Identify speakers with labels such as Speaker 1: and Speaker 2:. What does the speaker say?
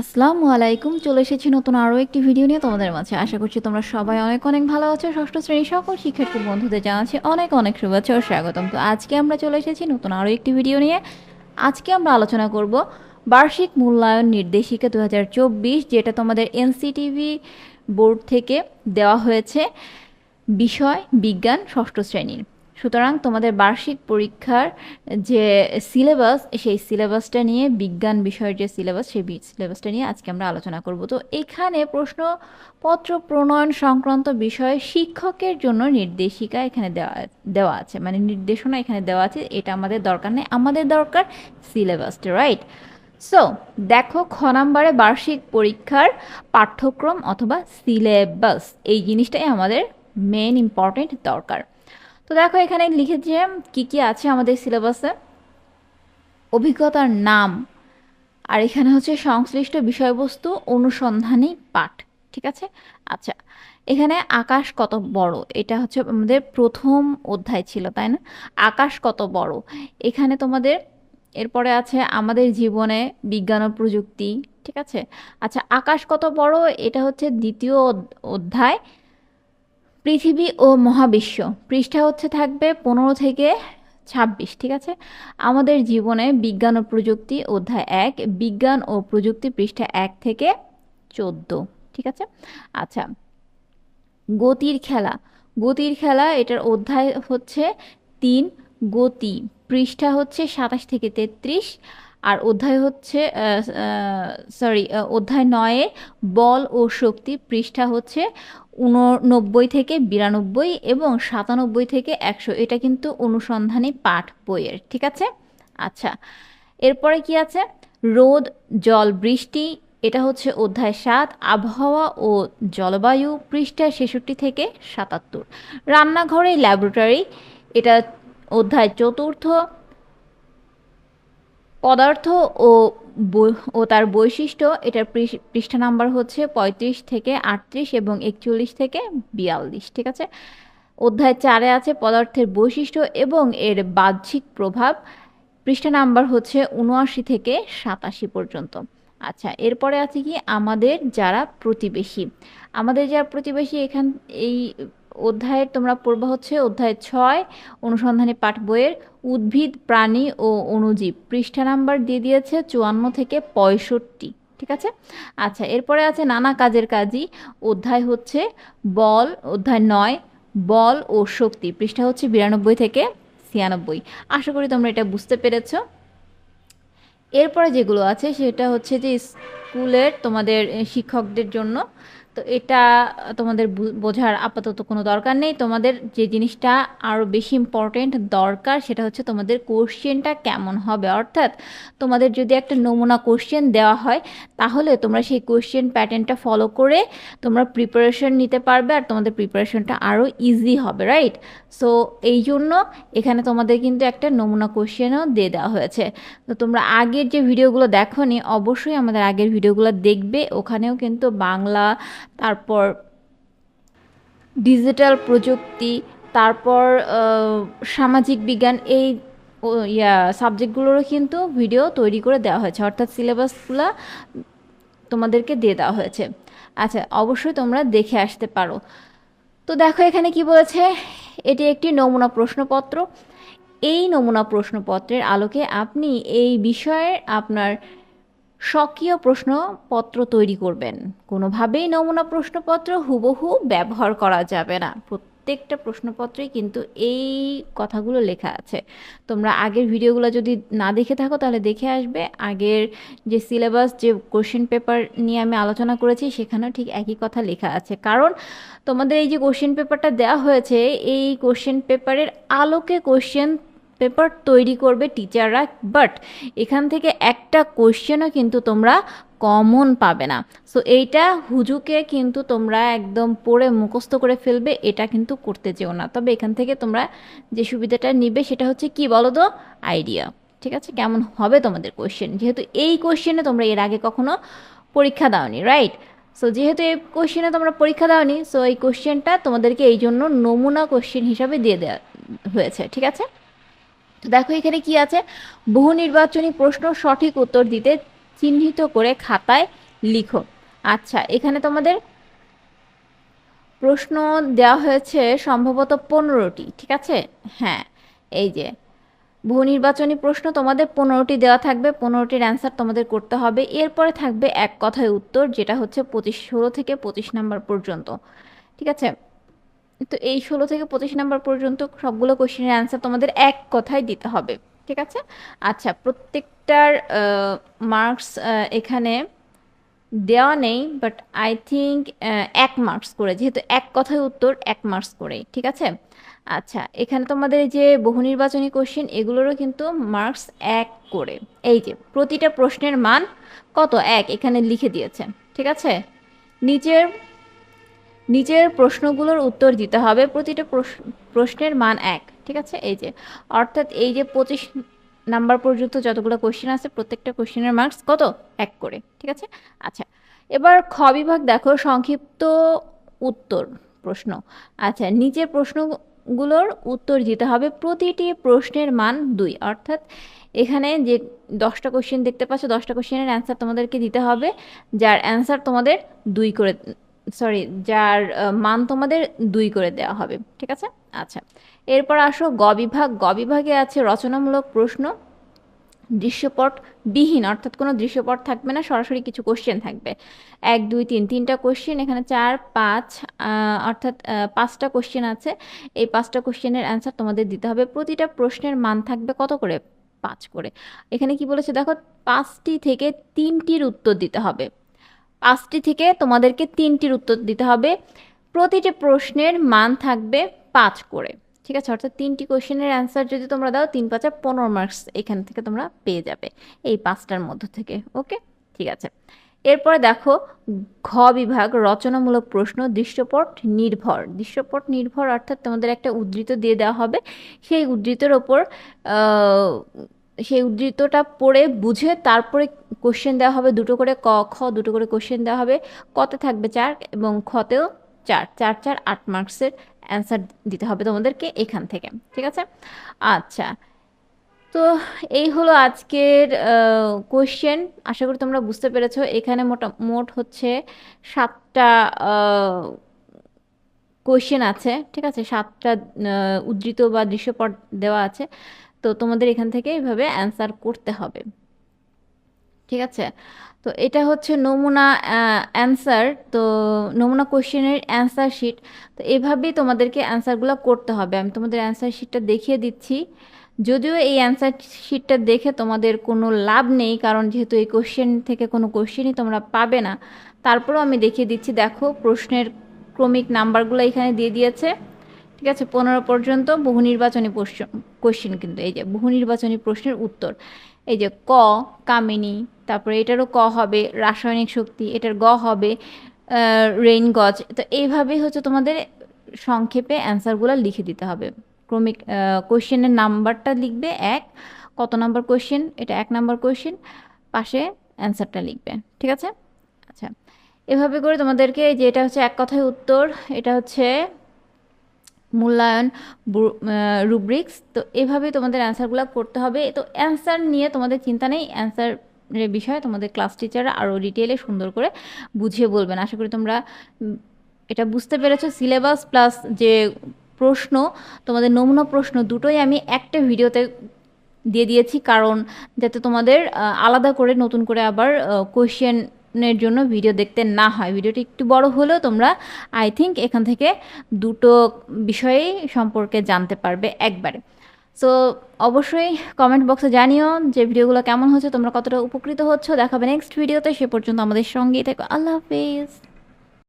Speaker 1: আসসালামু আলাইকুম, চলে এসেছি নতুন আরও একটি ভিডিও নিয়ে তোমাদের মাঝে। আশা করছি তোমরা সবাই অনেক অনেক ভালো আছো। ষষ্ঠ শ্রেণির সকল শিক্ষার্থী বন্ধুদের জানাচ্ছি অনেক অনেক শুভেচ্ছা ও স্বাগতম। তো আজকে আমরা চলে এসেছি নতুন আরও একটি ভিডিও নিয়ে। আজকে আমরা আলোচনা করব বার্ষিক মূল্যায়ন নির্দেশিকা দু হাজার চব্বিশ, যেটা তোমাদের এনসিটিভি বোর্ড থেকে দেওয়া হয়েছে বিষয়, বিজ্ঞান, ষষ্ঠ শ্রেণির। সুতরাং তোমাদের বার্ষিক পরীক্ষার যে সিলেবাস সেই সিলেবাসটা নিয়ে, বিজ্ঞান বিষয়ের যে সিলেবাস সেই সিলেবাসটা নিয়ে আজকে আমরা আলোচনা করব। তো এখানে প্রশ্নপত্র প্রণয়ন সংক্রান্ত বিষয়ে শিক্ষকের জন্য নির্দেশিকা এখানে দেওয়া দেওয়া আছে। মানে নির্দেশনা এখানে দেওয়া আছে, এটা আমাদের দরকার নেই, আমাদের দরকার সিলেবাসটা রাইট সো দেখো খ নাম্বারে বার্ষিক পরীক্ষার পাঠ্যক্রম অথবা সিলেবাস এই জিনিসটাই আমাদের মেন ইম্পর্টেন্ট দরকার। তো দেখো এখানে লিখেছে কি কি আছে আমাদের সিলেবাসে? অভিজ্ঞতার নাম, আর এখানে হচ্ছে সংশ্লিষ্ট বিষয়বস্তু অনুসন্ধানী পাঠ, ঠিক আছে? আচ্ছা এখানে আকাশ কত বড়? এটা হচ্ছে আমাদের প্রথম অধ্যায় ছিল, তাই না? আকাশ কত বড়? এখানে তোমাদের, এরপরে আছে আমাদের জীবনে বিজ্ঞান ও প্রযুক্তি, ঠিক আছে? আচ্ছা আকাশ কত বড়? এটা হচ্ছে দ্বিতীয় অধ্যায় পৃথিবী ও মহাবিশ্ব। পৃষ্ঠা হচ্ছে থাকবে পনেরো থেকে ছাব্বিশ, ঠিক আছে? আমাদের জীবনে বিজ্ঞান ও প্রযুক্তি, অধ্যায় এক, বিজ্ঞান ও প্রযুক্তি পৃষ্ঠা এক থেকে চোদ্দ, ঠিক আছে? আচ্ছা গতির খেলা। গতির খেলা, এটার অধ্যায় হচ্ছে তিন, গতি। পৃষ্ঠা হচ্ছে সাতাশ থেকে তেত্রিশ আর অধ্যায় হচ্ছে সরি অধ্যায় নয়ে বল ও শক্তি পৃষ্ঠা হচ্ছে উননব্বই থেকে বিরানব্বই এবং সাতানব্বই থেকে একশো। এটা কিন্তু অনুসন্ধানী পাঠ বইয়ের, ঠিক আছে? আচ্ছা এরপরে কি আছে? রোদ, জল, বৃষ্টি, এটা হচ্ছে অধ্যায় সাত। আবহাওয়া ও জলবায়ু পৃষ্ঠা ছেষট্টি থেকে সাতাত্তর। রান্নাঘরে, ল্যাবরেটরি, এটা অধ্যায় চতুর্থ। পদার্থ ও ও তার বৈশিষ্ট্য, এটার পৃষ্ঠা নাম্বার হচ্ছে পঁয়ত্রিশ থেকে আটত্রিশ এবং একচল্লিশ থেকে বিয়াল্লিশ, ঠিক আছে? অধ্যায় চারে আছে পদার্থের বৈশিষ্ট্য এবং এর বাহ্যিক প্রভাব। পৃষ্ঠা নাম্বার হচ্ছে উনআশি থেকে সাতাশি পর্যন্ত। আচ্ছা এরপরে আছে কি? আমাদের যারা প্রতিবেশী। আমাদের যারা প্রতিবেশী এখান, এই অধ্যায়ের তোমরা পড়বা হচ্ছে অধ্যায় ছয়, অনুসন্ধানী পাঠ বইয়ের উদ্ভিদ, প্রাণী ও অণুজীব। পৃষ্ঠা নাম্বার দিয়ে দিয়েছে চুয়ান্ন থেকে পঁয়ষট্টি, ঠিক আছে? আচ্ছা এরপরে আছে নানা কাজের কাজই। অধ্যায় হচ্ছে বল, অধ্যায় নয়, বল ও শক্তি। পৃষ্ঠা হচ্ছে বিরানব্বই থেকে ছিয়ানব্বই। আশা করি তোমরা এটা বুঝতে পেরেছ। এরপরে যেগুলো আছে, সেটা হচ্ছে যে স্কুলের তোমাদের শিক্ষকদের জন্য তো এটা তোমাদের বোঝার আপাতত কোনো দরকার নেই। তোমাদের যে জিনিসটা আরও বেশি ইম্পর্টেন্ট দরকার, সেটা হচ্ছে তোমাদের কোশ্চেনটা কেমন হবে। অর্থাৎ তোমাদের যদি একটা নমুনা কোশ্চেন দেওয়া হয়, তাহলে তোমরা সেই কোশ্চেন প্যাটার্নটা ফলো করে তোমরা প্রিপারেশন নিতে পারবে আর তোমাদের প্রিপারেশনটা আরও ইজি হবে রাইট সো এই জন্য এখানে তোমাদের কিন্তু একটা নমুনা কোশ্চেনও দিয়ে দেওয়া হয়েছে। তো তোমরা আগের যে ভিডিওগুলো দেখো অবশ্যই আমাদের আগের ভিডিওগুলো দেখবে। ওখানেও কিন্তু বাংলা তারপর ডিজিটাল প্রযুক্তি, তারপর সামাজিক বিজ্ঞান, এই ইয়া সাবজেক্টগুলোরও কিন্তু ভিডিও তৈরি করে দেওয়া হয়েছে। অর্থাৎ সিলেবাসগুলো তোমাদেরকে দিয়ে দেওয়া হয়েছে। আচ্ছা অবশ্যই তোমরা দেখে আসতে পারো। তো দেখো এখানে কি বলেছে? এটি একটি নমুনা প্রশ্নপত্র। এই নমুনা প্রশ্নপত্রের আলোকে আপনি এই বিষয়ে আপনার স্বকীয় প্রশ্নপত্র তৈরি করবেন। কোনোভাবেই নমুনা প্রশ্নপত্র হুবহু ব্যবহার করা যাবে না। প্রত্যেকটা প্রশ্নপত্রেই কিন্তু এই কথাগুলো লেখা আছে। তোমরা আগের ভিডিওগুলো যদি না দেখে থাকো, তাহলে দেখে আসবে। আগের যে সিলেবাস, যে কোশ্চেন পেপার নিয়ে আমি আলোচনা করেছি, সেখানেও ঠিক একই কথা লেখা আছে। কারণ তোমাদের এই যে কোশ্চেন পেপারটা দেওয়া হয়েছে, এই কোশ্চেন পেপারের আলোকে কোশ্চেন পেপার তৈরি করবে টিচাররা বাট এখান থেকে একটা কোশ্চেনও কিন্তু তোমরা কমন পাবে না। সো এইটা হুজুকে কিন্তু তোমরা একদম পড়ে মুখস্থ করে ফেলবে, এটা কিন্তু করতে চেও না। তবে এখান থেকে তোমরা যে সুবিধাটা নিবে সেটা হচ্ছে কি বলো তো আইডিয়া ঠিক আছে? কেমন হবে তোমাদের কোশ্চেন যেহেতু এই কোশ্চেনে তোমরা এর আগে কখনো পরীক্ষা দাওনি রাইট সো যেহেতু এই কোশ্চেনে তোমরা পরীক্ষা দাওনি সো এই কোশ্চেনটা তোমাদেরকে এই জন্য নমুনা কোশ্চেন হিসাবে দিয়ে দেওয়া হয়েছে, ঠিক আছে? তো দেখো এখানে কি আছে? বহু নির্বাচনী প্রশ্ন সঠিক উত্তর দিতে চিহ্নিত করে খাতায় লিখো। আচ্ছা এখানে তোমাদের প্রশ্ন দেওয়া হয়েছে সম্ভবত পনেরোটি, ঠিক আছে? হ্যাঁ এই যে। বহু নির্বাচনী প্রশ্ন তোমাদের পনেরোটি দেওয়া থাকবে, পনেরোটির অ্যান্সার তোমাদের করতে হবে। এরপরে থাকবে এক কথায় উত্তর, যেটা হচ্ছে পঁচিশ ষোলো থেকে পঁচিশ নাম্বার পর্যন্ত, ঠিক আছে? তো এই ষোলো থেকে পঁচিশ নাম্বার পর্যন্ত সবগুলো কোশ্চেনের অ্যান্সার তোমাদের এক কথায় দিতে হবে, ঠিক আছে? আচ্ছা প্রত্যেকটার মার্কস এখানে দেওয়া নেই বাট আই থিঙ্ক এক মার্কস করে, যেহেতু এক কথায় উত্তর, এক মার্কস করেই, ঠিক আছে? আচ্ছা এখানে তোমাদের যে বহু নির্বাচনী কোশ্চেন এগুলোরও কিন্তু মার্কস এক করে। এই যে, প্রতিটা প্রশ্নের মান কত? এক, এখানে লিখে দিয়েছে, ঠিক আছে? নিচের নিচের প্রশ্নগুলোর উত্তর দিতে হবে। প্রতিটা প্রশ্নের মান এক, ঠিক আছে? এই যে, অর্থাৎ এই যে পঁচিশ নাম্বার পর্যন্ত যতগুলো কোশ্চেন আছে, প্রত্যেকটা কোশ্চেনের মার্কস কত? এক করে, ঠিক আছে? আচ্ছা এবার খ বিভাগ দেখো, সংক্ষিপ্ত উত্তর প্রশ্ন। আচ্ছা নিচের প্রশ্নগুলোর উত্তর দিতে হবে। প্রতিটি প্রশ্নের মান দুই, অর্থাৎ এখানে যে দশটা কোশ্চেন দেখতে পাচ্ছ, দশটা কোশ্চেনের অ্যান্সার তোমাদেরকে দিতে হবে। যার অ্যান্সার তোমাদের দুই করে সরি যার মান তোমাদের দুই করে দেওয়া হবে, ঠিক আছে? আচ্ছা এরপর আসো গ বিভাগ গ বিভাগে আছে রচনামূলক প্রশ্ন, দৃশ্যপট বিহীন, অর্থাৎ কোনো দৃশ্যপট থাকবে না, সরাসরি কিছু কোশ্চেন থাকবে। এক, দুই, তিন, তিনটা কোশ্চেন এখানে চার, পাঁচ অর্থাৎ পাঁচটা কোশ্চেন আছে। এই পাঁচটা কোশ্চেনের অ্যান্সার তোমাদের দিতে হবে। প্রতিটা প্রশ্নের মান থাকবে কত করে? পাঁচ করে। এখানে কি বলেছে দেখো, পাঁচটি থেকে তিনটির উত্তর দিতে হবে। পাঁচটি থেকে তোমাদেরকে তিনটির উত্তর দিতে হবে। প্রতিটি প্রশ্নের মান থাকবে পাঁচ করে। ঠিক আছে? অর্থাৎ তিনটি কোশ্চেনের অ্যান্সার যদি তোমরা দাও, তিন পাঁচা পনেরো মার্কস এখান থেকে তোমরা পেয়ে যাবে এই পাঁচটার মধ্য থেকে, ওকে? ঠিক আছে। এরপরে দেখো, ঘ বিভাগ রচনামূলক প্রশ্ন, দৃশ্যপট নির্ভর। দৃশ্যপট নির্ভর অর্থাৎ তোমাদের একটা উদ্ধৃত দিয়ে দেওয়া হবে। সেই উদ্ধৃতের ওপর সেই উদ্ধৃতটা পড়ে বুঝে তারপরে কোশ্চেন দেওয়া হবে, দুটো করে ক, খ, দুটো করে কোশ্চেন দেওয়া হবে, কতে থাকবে চার এবং খতেও চার চার চার, আট মার্কসের অ্যান্সার দিতে হবে তোমাদেরকে এখান থেকে, ঠিক আছে? আচ্ছা তো এই হলো আজকের কোশ্চেন আশা করি তোমরা বুঝতে পেরেছ, এখানে মোটা, মোট হচ্ছে সাতটা কোশ্চেন আছে, ঠিক আছে? সাতটা উদ্ধৃত বা দৃশ্যপট দেওয়া আছে। তো তোমাদের এখান থেকে এইভাবে অ্যান্সার করতে হবে। ঠিক আছে? তো এটা হচ্ছে নমুনা অ্যান্সার তো নমুনা কোশ্চেনের অ্যান্সার শিট তো এভাবেই তোমাদেরকে অ্যান্সারগুলো করতে হবে। আমি তোমাদের অ্যান্সার শিটটা দেখিয়ে দিচ্ছি। যদিও এই অ্যান্সার শিটটা দেখে তোমাদের কোনো লাভ নেই, কারণ যেহেতু এই কোশ্চেন থেকে কোনো কোশ্চেনই তোমরা পাবে না। তারপরেও আমি দেখিয়ে দিচ্ছি, দেখো প্রশ্নের ক্রমিক নাম্বারগুলো এখানে দিয়ে দিয়েছে। ঠিক আছে, পনেরো পর্যন্ত বহু নির্বাচনী প্রশ্ন কোশ্চেন কিন্তু, এই যে বহু নির্বাচনী প্রশ্নের উত্তর। এই যে ক, কামিনী, তারপরে এটারও ক হবে, রাসায়নিক শক্তি, এটার গ হবে রেইন গজ, তো এইভাবেই হচ্ছে তোমাদের সংক্ষেপে অ্যান্সারগুলো লিখে দিতে হবে। ক্রমিক কোশ্চেনের নাম্বারটা লিখবে এক, কত নাম্বার কোশ্চেন এটা এক নাম্বার কোশ্চেন পাশে অ্যান্সারটা লিখবে, ঠিক আছে? আচ্ছা এভাবে করে তোমাদেরকে যে এটা হচ্ছে এক কথায় উত্তর, এটা হচ্ছে মূল্যায়ন রুব্রিক্স তো এভাবে তোমাদের অ্যান্সারগুলো করতে হবে। তো অ্যান্সার নিয়ে তোমাদের চিন্তা নেই। অ্যান্সারের বিষয়ে তোমাদের ক্লাস টিচাররা আরও ডিটেলে সুন্দর করে বুঝিয়ে বলবেন। আশা করি তোমরা এটা বুঝতে পেরেছ। সিলেবাস প্লাস যে প্রশ্ন, তোমাদের নমুনা প্রশ্ন দুটোই আমি একটা ভিডিওতে দিয়ে দিয়েছি। কারণ যাতে তোমাদের আলাদা করে নতুন করে আবার কোয়েশ্চেন এর জন্য ভিডিও দেখতে না হয়। ভিডিওটি একটু বড় হলেও তোমরা আই থিঙ্ক এখান থেকে দুটো বিষয়েই সম্পর্কে জানতে পারবে একবারে। সো অবশ্যই কমেন্ট বক্সে জানিও যে ভিডিওগুলো কেমন হচ্ছে তোমরা কতটা উপকৃত হচ্ছ। দেখাবে নেক্সট ভিডিওতে সে পর্যন্ত আমাদের সঙ্গেই থেকো। আল্লাহ হাফিজ।